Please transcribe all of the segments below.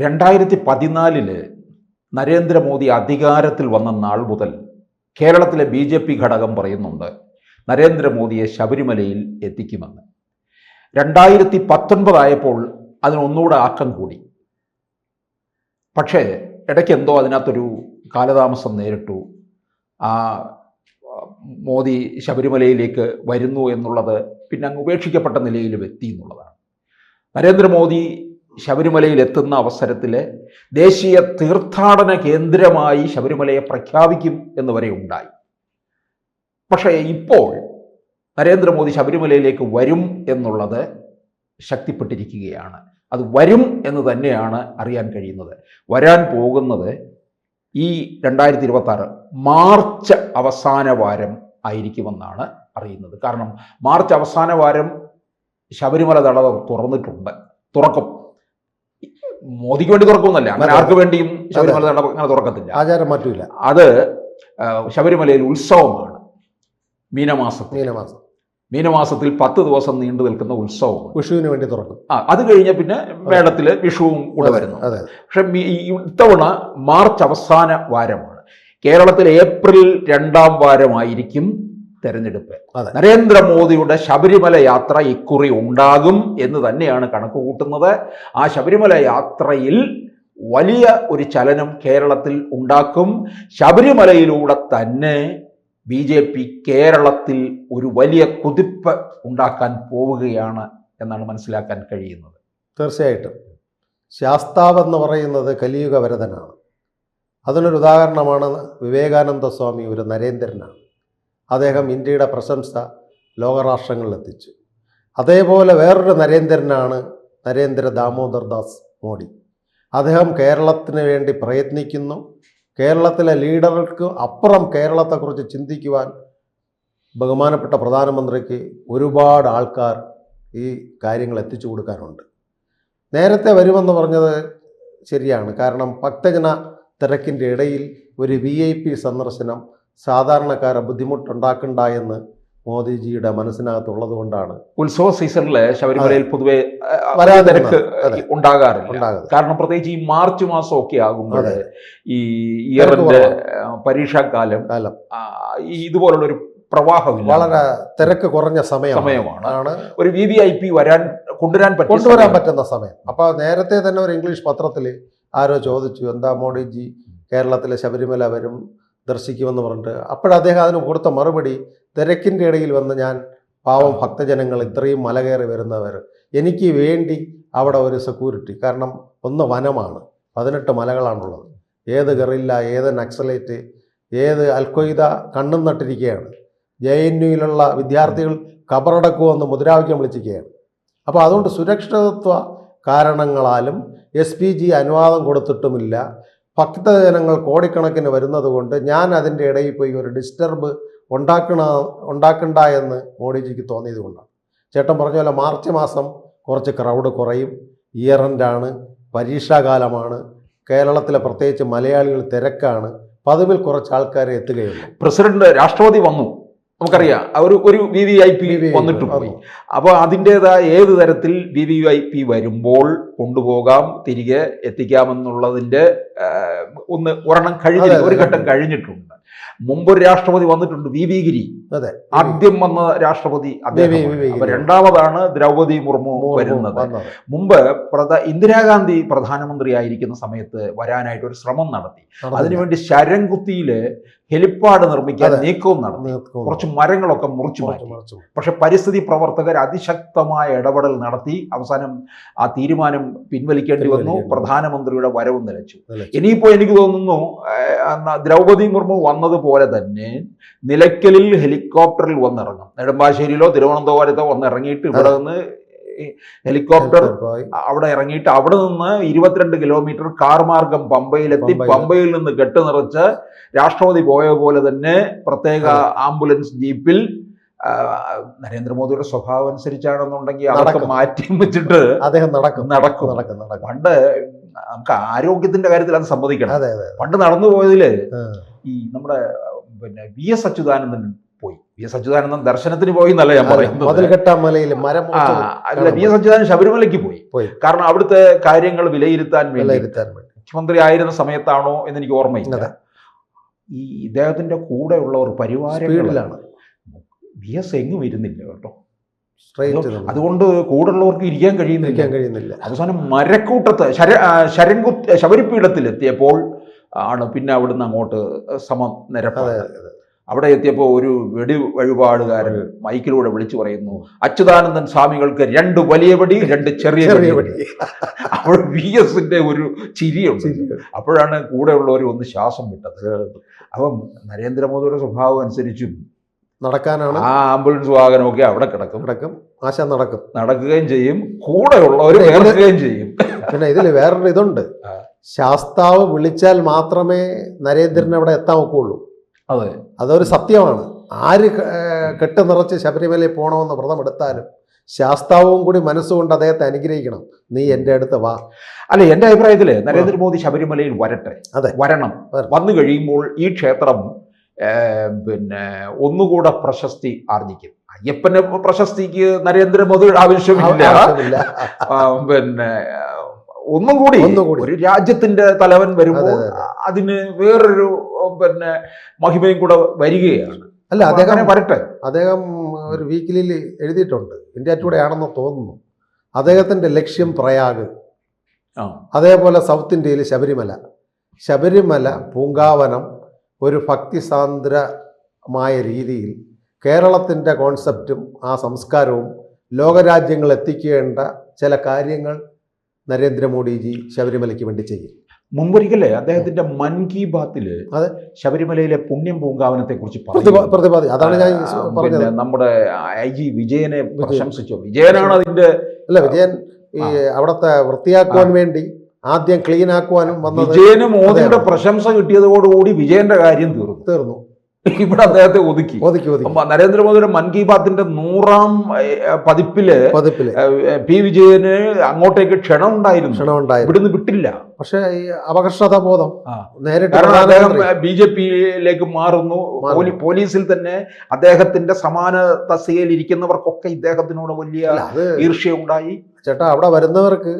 രണ്ടായിരത്തി പതിനാലിൽ നരേന്ദ്രമോദി അധികാരത്തിൽ വന്ന നാൾ മുതൽ കേരളത്തിലെ ബി ജെ പി ഘടകം പറയുന്നുണ്ട് നരേന്ദ്രമോദിയെ ശബരിമലയിൽ എത്തിക്കുമെന്ന്. രണ്ടായിരത്തി പത്തൊൻപതായപ്പോൾ അതിനൊന്നുകൂടെ ആക്കം കൂടി. പക്ഷേ ഇടയ്ക്ക് എന്തോ അതിനകത്തൊരു കാലതാമസം നേരിട്ടു. ആ മോദി ശബരിമലയിലേക്ക് വരുന്നു എന്നുള്ളത് പിന്നെ അങ്ങ് ഉപേക്ഷിക്കപ്പെട്ട നിലയിലും എത്തി എന്നുള്ളതാണ്. നരേന്ദ്രമോദി ശബരിമലയിൽ എത്തുന്ന അവസരത്തിൽ ദേശീയ തീർത്ഥാടന കേന്ദ്രമായി ശബരിമലയെ പ്രഖ്യാപിക്കും എന്ന് വരെ ഉണ്ടായി. പക്ഷേ ഇപ്പോൾ നരേന്ദ്രമോദി ശബരിമലയിലേക്ക് വരും എന്നുള്ളത് ശക്തിപ്പെട്ടിരിക്കുകയാണ്. അത് വരും എന്ന് തന്നെയാണ് അറിയാൻ കഴിയുന്നത്. വരാൻ പോകുന്നത് ഈ രണ്ടായിരത്തി ഇരുപത്തി മാർച്ച് അവസാന വാരം ആയിരിക്കുമെന്നാണ് അറിയുന്നത്. കാരണം മാർച്ച് അവസാന വാരം ശബരിമല നട തുറന്നിട്ടുണ്ട്. തുറക്കും. മോദിക്ക് വേണ്ടി തുറക്കുമെന്നല്ല. അങ്ങനെ ആർക്ക് വേണ്ടിയും ശബരിമല അങ്ങനെ തുറക്കത്തില്ല. ആചാരം മാറ്റൂല. അത് ശബരിമലയിൽ ഉത്സവമാണ്. മീനമാസം മീനമാസം. മീനമാസത്തിൽ പത്ത് ദിവസം നീണ്ടു നിൽക്കുന്ന ഉത്സവം വിഷുവിന് വേണ്ടി തുറക്കും. ആ അത് കഴിഞ്ഞ പിന്നെ മേളത്തിൽ വിഷുവും കൂടെ വരുന്നു. പക്ഷെ ഇത്തവണ മാർച്ച് അവസാന വാരമാണ്. കേരളത്തിൽ ഏപ്രിൽ രണ്ടാം വാരമായിരിക്കും തെരഞ്ഞെടുപ്പ്. നരേന്ദ്രമോദിയുടെ ശബരിമല യാത്ര ഇക്കുറി ഉണ്ടാകും എന്ന് തന്നെയാണ് കണക്ക് കൂട്ടുന്നത്. ആ ശബരിമല യാത്രയിൽ വലിയ ഒരു ചലനം കേരളത്തിൽ ഉണ്ടാക്കും. ശബരിമലയിലൂടെ തന്നെ ബി ജെ പി കേരളത്തിൽ ഒരു വലിയ കുതിപ്പ് ഉണ്ടാക്കാൻ പോവുകയാണ് എന്നാണ് മനസ്സിലാക്കാൻ കഴിയുന്നത്. തീർച്ചയായിട്ടും. ശാസ്താവ് എന്ന് പറയുന്നത് കലിയുഗ വരതനാണ്. അതിനൊരു ഉദാഹരണമാണ് വിവേകാനന്ദ സ്വാമി ഒരു നരേന്ദ്രനാണ്. അദ്ദേഹം ഇന്ത്യയുടെ പ്രശംസ ലോകരാഷ്ട്രങ്ങളിലെത്തിച്ചു. അതേപോലെ വേറൊരു നരേന്ദ്രനാണ് നരേന്ദ്ര ദാമോദർ ദാസ് മോഡി. അദ്ദേഹം കേരളത്തിന് വേണ്ടി പ്രയത്നിക്കുന്നു. കേരളത്തിലെ ലീഡർക്ക് അപ്പുറം കേരളത്തെക്കുറിച്ച് ചിന്തിക്കുവാൻ ബഹുമാനപ്പെട്ട പ്രധാനമന്ത്രിക്ക് ഒരുപാട് ആൾക്കാർ ഈ കാര്യങ്ങൾ എത്തിച്ചു കൊടുക്കാനുണ്ട്. നേരത്തെ വരുമെന്ന് പറഞ്ഞത് ശരിയാണ്. കാരണം ഭക്തജന തിരക്കിന്റെ ഇടയിൽ ഒരു വി ഐ പി സന്ദർശനം സാധാരണക്കാരെ ബുദ്ധിമുട്ടുണ്ടാക്കണ്ട എന്ന് മോദിജിയുടെ മനസ്സിനകത്തുള്ളത് കൊണ്ടാണ് ഉത്സവ സീസണിൽ ശബരിമലയിൽ പൊതുവെ വരാതിരക്ക്. ഉണ്ടാകാറില്ല. കാരണം പ്രത്യേകിച്ച് ഈ മാർച്ച് മാസം ഒക്കെ ആകുമ്പോൾ ഈ ഇയറിന്റെ പരീക്ഷാകാലം ഇതുപോലുള്ള ഒരു പ്രവാഹമില്ല. വളരെ തിരക്ക് കുറഞ്ഞ സമയം സമയമാണ്. ഒരു വി വി ഐ പി വരാൻ കൊണ്ടുവരാൻ പറ്റും കൊണ്ടുവരാൻ പറ്റുന്ന സമയം. അപ്പോൾ നേരത്തെ തന്നെ ഒരു ഇംഗ്ലീഷ് പത്രത്തിൽ ആരോ ചോദിച്ചു എന്താ മോഡിജി കേരളത്തിലെ ശബരിമല വരും ദർശിക്കുമെന്ന് പറഞ്ഞിട്ട് അപ്പോഴദ്ദേഹം അദ്ദേഹം അതിന് കൊടുത്ത മറുപടി തിരക്കിന്റെ ഇടയിൽ വന്ന് ഞാൻ പാവം ഭക്തജനങ്ങൾ ഇത്രയും മല കയറി വരുന്നവർ എനിക്ക് വേണ്ടി അവിടെ ഒരു സെക്യൂരിറ്റി കാരണം ഒന്ന് വനമാണ് പതിനെട്ട് മലകളാണുള്ളത്. ഏത് ഗറില്ല ഏത് നക്സലേറ്റ് ഏത് അൽഖ്വയ്ദ കണ്ണും നട്ടിരിക്കുകയാണ്. ജെ എൻ യുയിലുള്ള വിദ്യാർത്ഥികൾ കബറടക്കുമെന്ന് മുദ്രാവാക്യം വിളിച്ചിരിക്കുകയാണ്. അപ്പോൾ അതുകൊണ്ട് സുരക്ഷിതത്വ കാരണങ്ങളാലും എസ് പി ജി അനുവാദം കൊടുത്തിട്ടുമില്ല. ഭക്തജനങ്ങൾ കോടിക്കണക്കിന് വരുന്നത് കൊണ്ട് ഞാൻ അതിന്റെ ഇടയിൽ പോയി ഒരു ഡിസ്റ്റർബ് ഉണ്ടാക്കണ ഉണ്ടാക്കണ്ട എന്ന് മോഡിജിക്ക് തോന്നിയത് കൊണ്ടാണ്. ചേട്ടൻ പറഞ്ഞ പോലെ മാർച്ച് മാസം കുറച്ച് ക്രൗഡ് കുറയും. ഇയർ എൻഡാണ് പരീക്ഷാകാലമാണ്. കേരളത്തിലെ പ്രത്യേകിച്ച് മലയാളികൾ തിരക്കാണ്. പതിവിൽ കുറച്ച് ആൾക്കാരെ എത്തുകയുള്ളൂ. പ്രസിഡന്റ് രാഷ്ട്രപതി വന്നു. നമുക്കറിയാം. അവർ ഒരു വി വി ഐ പി വന്നിട്ട് പോയി അപ്പോൾ അതിന്റെതായ ഏത് തരത്തിൽ വി വി ഐ പി വരുമ്പോൾ കൊണ്ടുപോകാം തിരികെ എത്തിക്കാമെന്നുള്ളതിന്റെ ഒന്ന് ഒരെണ്ണം കഴിഞ്ഞ ഒരു ഘട്ടം കഴിഞ്ഞിട്ടുണ്ട്. മുമ്പൊരു രാഷ്ട്രപതി വന്നിട്ടുണ്ട് വി വി ഗിരി അതെ. ആദ്യം വന്ന രാഷ്ട്രപതി അദ്ദേഹം. രണ്ടാമതാണ് ദ്രൗപദി മുർമു വരുന്നത്. മുമ്പ് പ്രധാ ഇന്ദിരാഗാന്ധി പ്രധാനമന്ത്രി ആയിരിക്കുന്ന സമയത്ത് വരാനായിട്ട് ഒരു ശ്രമം നടത്തി. അതിനുവേണ്ടി ശരംകുത്തിയിൽ ഹെലിപ്പാഡ് നിർമ്മിക്കാൻ നീക്കവും നടന്നു. കുറച്ച് മരങ്ങളൊക്കെ മുറിച്ചു മാറ്റി. പക്ഷെ പരിസ്ഥിതി പ്രവർത്തകർ അതിശക്തമായ ഇടപെടൽ നടത്തി. അവസാനം ആ തീരുമാനം പിൻവലിക്കേണ്ടി വന്നു. പ്രധാനമന്ത്രിയുടെ വരവും നിലച്ചു. ഇനിയിപ്പോ എനിക്ക് തോന്നുന്നു ദ്രൗപതി ദ്രൗപദി മുർമു വന്നതുപോലെ തന്നെ നിലയ്ക്കലിൽ ഹെലികോപ്റ്ററിൽ വന്നിറങ്ങും. നെടുമ്പാശ്ശേരിയിലോ തിരുവനന്തപുരത്തോ വന്നിറങ്ങിയിട്ട് ഇവിടെ നിന്ന് ഹെലികോപ്റ്റർ അവിടെ ഇറങ്ങിയിട്ട് അവിടെ നിന്ന് ഇരുപത്തിരണ്ട് കിലോമീറ്റർ കാർ മാർഗം പമ്പയിലെത്തി. പമ്പയിൽ. നിന്ന് കെട്ട് നിറച്ച് രാഷ്ട്രപതി പോയ പോലെ തന്നെ പ്രത്യേക ആംബുലൻസ് ജീപ്പിൽ നരേന്ദ്രമോദിയുടെ സ്വഭാവം അനുസരിച്ചാണെന്നുണ്ടെങ്കിൽ അതൊക്കെ മാറ്റി വെച്ചിട്ട് അദ്ദേഹം നടക്കും. നടക്കും. നടക്കും നടക്കും. പണ്ട് നമുക്ക് ആരോഗ്യത്തിന്റെ കാര്യത്തിൽ അത് സമ്മതിക്കണം. പണ്ട് നടന്നു പോയതിൽ ഈ നമ്മുടെ പിന്നെ V S Achuthanandan V S Achuthanandan ദർശനത്തിന് പോയി എന്നല്ല ഞാൻ പറയുന്നത്. മരം അല്ല വി എസ് അച്യുതാനന്ദൻ ശബരിമലയ്ക്ക് പോയി. കാരണം അവിടുത്തെ കാര്യങ്ങൾ വിലയിരുത്താൻ വിലയിരുത്താൻ വേണ്ടി. മുഖ്യമന്ത്രി ആയിരുന്ന സമയത്താണോ എന്ന് എനിക്ക് ഓർമ്മയില്ല. ഈ ഇദ്ദേഹത്തിന്റെ കൂടെയുള്ളവർ ഒരു സ്പീഡിലാണ്. വി എസ് എങ്ങും ഇരുന്നില്ല കേട്ടോ. അതുകൊണ്ട് കൂടുള്ളവർക്ക് ഇരിക്കാൻ കഴിയുന്നില്ല. കഴിയുന്നില്ല. അവസാനം മരക്കൂട്ടത്ത് ശര ശരൻകുത്ത് ശബരിപീഠത്തിൽ എത്തിയപ്പോൾ ആണ് പിന്നെ അവിടുന്ന് അങ്ങോട്ട് സമം അതെ. അവിടെ എത്തിയപ്പോൾ ഒരു വെടി വഴിപാടുകാരൻ മൈക്കിലൂടെ വിളിച്ചു പറയുന്നു അച്യുതാനന്ദൻ സ്വാമികൾക്ക് രണ്ട് വലിയ വടി രണ്ട് ചെറിയ ചെറിയ വെടി. അപ്പോൾ വി എസിന്റെ ഒരു ചിരിയുണ്ട്. അപ്പോഴാണ് കൂടെയുള്ളവർ ഒന്ന് ശ്വാസം വിട്ടത്. അപ്പം നരേന്ദ്രമോദിയുടെ സ്വഭാവം അനുസരിച്ചും നടക്കാനാണ്. ആ ആംബുലൻസ് വാഹനമൊക്കെ അവിടെ കിടക്കും. കിടക്കും ആശ നടക്കും. നടക്കുകയും ചെയ്യും. കൂടെയുള്ളവർ വേർക്കുകയും ചെയ്യും. പിന്നെ ഇതിൽ വേറൊരു ഇതുണ്ട് ശാസ്താവ് വിളിച്ചാൽ മാത്രമേ നരേന്ദ്രൻ അവിടെ എത്താൻ ഒക്കുള്ളൂ. അതെ. അതൊരു സത്യമാണ്. ആര് കെട്ട് നിറച്ച് ശബരിമലയിൽ പോകണമെന്ന് വ്രതം എടുത്താലും ശാസ്താവും കൂടി മനസ്സുകൊണ്ട് അദ്ദേഹത്തെ അനുഗ്രഹിക്കണം. നീ എന്റെ അടുത്ത് വാ. അല്ല എന്റെ അഭിപ്രായത്തിൽ നരേന്ദ്രമോദി ശബരിമലയിൽ വരട്ടെ. അതെ. വരണം. വന്നു കഴിയുമ്പോൾ ഈ ക്ഷേത്രം പിന്നെ ഒന്നുകൂടെ പ്രശസ്തി ആർജിക്കും. അയ്യപ്പന്റെ പ്രശസ്തിക്ക് നരേന്ദ്രമോദിയുടെ ആവശ്യമില്ല. പിന്നെ ഒന്നും കൂടി ഒന്നുകൂടി. ഒരു രാജ്യത്തിന്റെ തലവൻ വരുമ്പോൾ അതെ, അതെ, അതിന് വേറൊരു പിന്നെ മഹിമയും കൂടെ വരികയാണ്. അല്ല അദ്ദേഹം വരട്ടെ. അദ്ദേഹം ഒരു വീക്കിലിയിൽ എഴുതിയിട്ടുണ്ട്. ഇന്ത്യ ടുഡേ ആണെന്ന് തോന്നുന്നു. അദ്ദേഹത്തിന്റെ ലക്ഷ്യം പ്രയാഗ്. അതേപോലെ സൗത്ത് ഇന്ത്യയിൽ ശബരിമല. ശബരിമല പൂങ്കാവനം ഒരു ഭക്തിസാന്ദ്രമായ രീതിയിൽ കേരളത്തിന്റെ കോൺസെപ്റ്റും ആ സംസ്കാരവും ലോകരാജ്യങ്ങൾ എത്തിക്കേണ്ട ചില കാര്യങ്ങൾ നരേന്ദ്രമോദിജി ശബരിമലയ്ക്ക് വേണ്ടി ചെയ്യും. മുമ്പൊരിക്കലേ അദ്ദേഹത്തിന്റെ മൻ കി ബാത്തിൽ അതെ. ശബരിമലയിലെ പുണ്യം പൂങ്കാവനത്തെ കുറിച്ച് പ്രതിപാ പ്രതിപാദി. അതാണ് ഞാൻ പറഞ്ഞത്. നമ്മുടെ ഐ ജി വിജയനെ പ്രശംസിച്ചു. വിജയനാണ് അതിന്റെ അല്ല വിജയൻ ഈ അവിടത്തെ വൃത്തിയാക്കുവാൻ വേണ്ടി ആദ്യം ക്ലീൻ ആക്കുവാനും വന്നത് വിജയന് മോദിയുടെ പ്രശംസ കിട്ടിയതോടുകൂടി വിജയന്റെ കാര്യം തീർന്നു. തീർന്നു. ഇവിടെ അദ്ദേഹത്തെ ഒതുക്കി. ഒതുക്കി നരേന്ദ്രമോദിയുടെ മൻ കി ബാത്തിന്റെ നൂറാം പതിപ്പിൽ പതിപ്പിൽ. പി വിജയന് അങ്ങോട്ടേക്ക് ക്ഷണം ഉണ്ടായിരുന്നു. ക്ഷണം ക്ഷണമുണ്ടായിരുന്നു ഇവിടുന്ന് വിട്ടില്ല. പക്ഷെ ഈ അപകർഷതാ ബോധം നേരിട്ട് അദ്ദേഹം ബി ജെ പിയിലേക്ക് മാറുന്നു. പോലീസിൽ തന്നെ അദ്ദേഹത്തിന്റെ സമാന തസ്തികയിൽ ഇരിക്കുന്നവർക്കൊക്കെ ഇദ്ദേഹത്തിനോട് വലിയ ഈർഷ്യ ഉണ്ടായി ചേട്ടാ അവിടെ വരുന്നവർക്ക്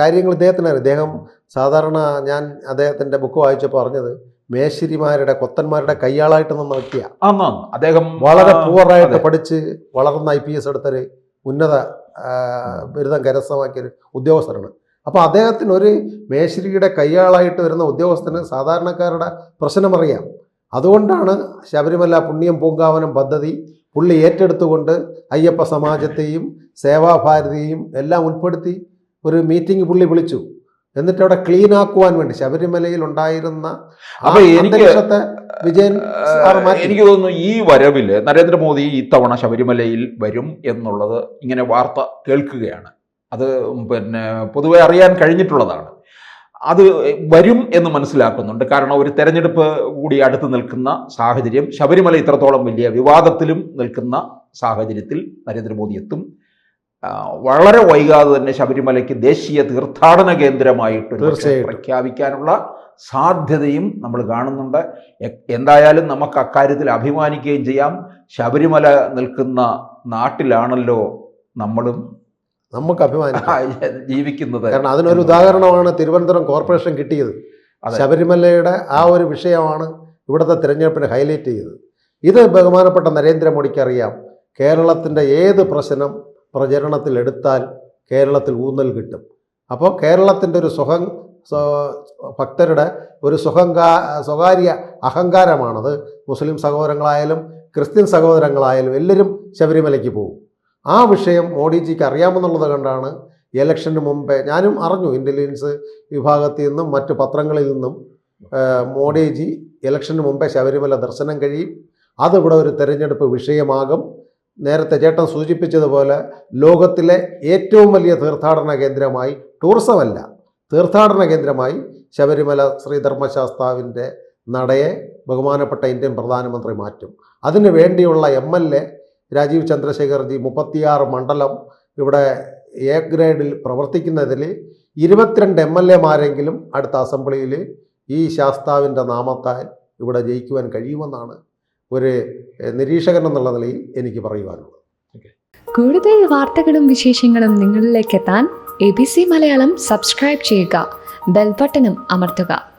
കാര്യങ്ങൾ ഇദ്ദേഹത്തിനായിരുന്നു. ഇദ്ദേഹം സാധാരണ ഞാൻ അദ്ദേഹത്തിന്റെ ബുക്ക് വായിച്ചപ്പോൾ പറഞ്ഞത് മേശിരിമാരുടെ കൊത്തന്മാരുടെ കയ്യാളായിട്ട് നിന്ന നോക്കിയ അദ്ദേഹം വളരെ പൂവറായിട്ട് പഠിച്ച് വളർന്ന ഐ പി എസ് എടുത്തൊരു ഉന്നത ബിരുദം കരസ്ഥമാക്കിയൊരു ഉദ്യോഗസ്ഥരാണ് അപ്പോൾ അദ്ദേഹത്തിന് ഒരു മേശിരിയുടെ കയ്യാളായിട്ട് വരുന്ന ഉദ്യോഗസ്ഥന് സാധാരണക്കാരുടെ പ്രശ്നമറിയാം അതുകൊണ്ടാണ് ശബരിമല പുണ്യം പൂങ്കാവനം പദ്ധതി പുള്ളി ഏറ്റെടുത്തുകൊണ്ട് അയ്യപ്പ സമാജത്തെയും സേവാഭാരതിയെയും എല്ലാം ഉൾപ്പെടുത്തി ഒരു മീറ്റിംഗ് പുള്ളി വിളിച്ചു. എന്നിട്ട് അവിടെ ക്ലീൻ ആക്കുവാൻ വേണ്ടി ശബരിമലയിൽ ഉണ്ടായിരുന്ന അപ്പൊ എനിക്ക് വിജയൻ എനിക്ക് തോന്നുന്നു ഈ വരവിൽ നരേന്ദ്രമോദി ഇത്തവണ ശബരിമലയിൽ വരും എന്നുള്ളത് ഇങ്ങനെ വാർത്ത കേൾക്കുകയാണ്. അത് പിന്നെ പൊതുവെ അറിയാൻ കഴിഞ്ഞിട്ടുള്ളതാണ്. അത് വരും എന്ന് മനസ്സിലാക്കുന്നുണ്ട്. കാരണം ഒരു തെരഞ്ഞെടുപ്പ് കൂടി അടുത്ത് നിൽക്കുന്ന സാഹചര്യം ശബരിമല ഇത്രത്തോളം വലിയ വിവാദത്തിലും നിൽക്കുന്ന സാഹചര്യത്തിൽ നരേന്ദ്രമോദി എത്തും. വളരെ വൈകാതെ തന്നെ ശബരിമലയ്ക്ക് ദേശീയ തീർത്ഥാടന കേന്ദ്രമായിട്ട്. പ്രഖ്യാപിക്കാനുള്ള സാധ്യതയും നമ്മൾ കാണുന്നുണ്ട്. എന്തായാലും നമുക്ക് അക്കാര്യത്തിൽ അഭിമാനിക്കുകയും ചെയ്യാം. ശബരിമല നിൽക്കുന്ന നാട്ടിലാണല്ലോ നമ്മളും നമുക്ക് അഭിമാനിക്കാം. ജീവിക്കുന്നത്. കാരണം അതിനൊരു ഉദാഹരണമാണ് തിരുവനന്തപുരം കോർപ്പറേഷൻ കിട്ടിയത്. ശബരിമലയുടെ ആ ഒരു വിഷയമാണ് ഇവിടുത്തെ തിരഞ്ഞെടുപ്പിന് ഹൈലൈറ്റ് ചെയ്തത്. ഇത് ബഹുമാനപ്പെട്ട നരേന്ദ്രമോദിക്ക് അറിയാം. കേരളത്തിന്റെ ഏത് പ്രശ്നം പ്രചരണത്തിൽ എടുത്താൽ കേരളത്തിൽ ഊന്നൽ കിട്ടും. അപ്പോൾ കേരളത്തിന്റെ ഒരു സുഖം ഭക്തരുടെ ഒരു സുഖങ്കാ സ്വകാര്യ അഹങ്കാരമാണത്. മുസ്ലിം സഹോദരങ്ങളായാലും ക്രിസ്ത്യൻ സഹോദരങ്ങളായാലും എല്ലാവരും ശബരിമലയ്ക്ക് പോകും. ആ വിഷയം മോഡിജിക്ക് അറിയാമെന്നുള്ളത് കണ്ടാണ് ഇലക്ഷന് മുമ്പേ ഞാനും അറിഞ്ഞു ഇന്റലിജൻസ് വിഭാഗത്തിൽ നിന്നും മറ്റു പത്രങ്ങളിൽ നിന്നും മോഡിജി ഇലക്ഷന് മുമ്പേ ശബരിമല ദർശനം കഴിയും. അതിവിടെ ഒരു തെരഞ്ഞെടുപ്പ് വിഷയമാകും. നേരത്തെ ചേട്ടൻ സൂചിപ്പിച്ചതുപോലെ ലോകത്തിലെ ഏറ്റവും വലിയ തീർത്ഥാടന കേന്ദ്രമായി ടൂറിസമല്ല തീർത്ഥാടന കേന്ദ്രമായി ശബരിമല ശ്രീധർമ്മശാസ്താവിന്റെ നടയെ ബഹുമാനപ്പെട്ട ഇന്ത്യൻ പ്രധാനമന്ത്രി മാറ്റും. അതിനു വേണ്ടിയുള്ള M L A Rajeev Chandrashekharji മുപ്പത്തിയാറ് മണ്ഡലം ഇവിടെ എ ഗ്രേഡിൽ പ്രവർത്തിക്കുന്നതിൽ ഇരുപത്തിരണ്ട് എം എൽ എമാരെങ്കിലും അടുത്ത അസംബ്ലിയിൽ ഈ ശാസ്താവിന്റെ നാമത്താൽ ഇവിടെ ജയിക്കുവാൻ കഴിയുമെന്നാണ് ഒരു നിരീക്ഷകൻ എന്നുള്ള നിലയിൽ എനിക്ക് പറയുവാനുള്ളത്. കൂടുതൽ വാർത്തകളും വിശേഷങ്ങളും നിങ്ങളിലേക്ക് എത്താൻ A B C Malayalam subscribe ചെയ്യുക ബെൽബട്ടനും അമർത്തുക.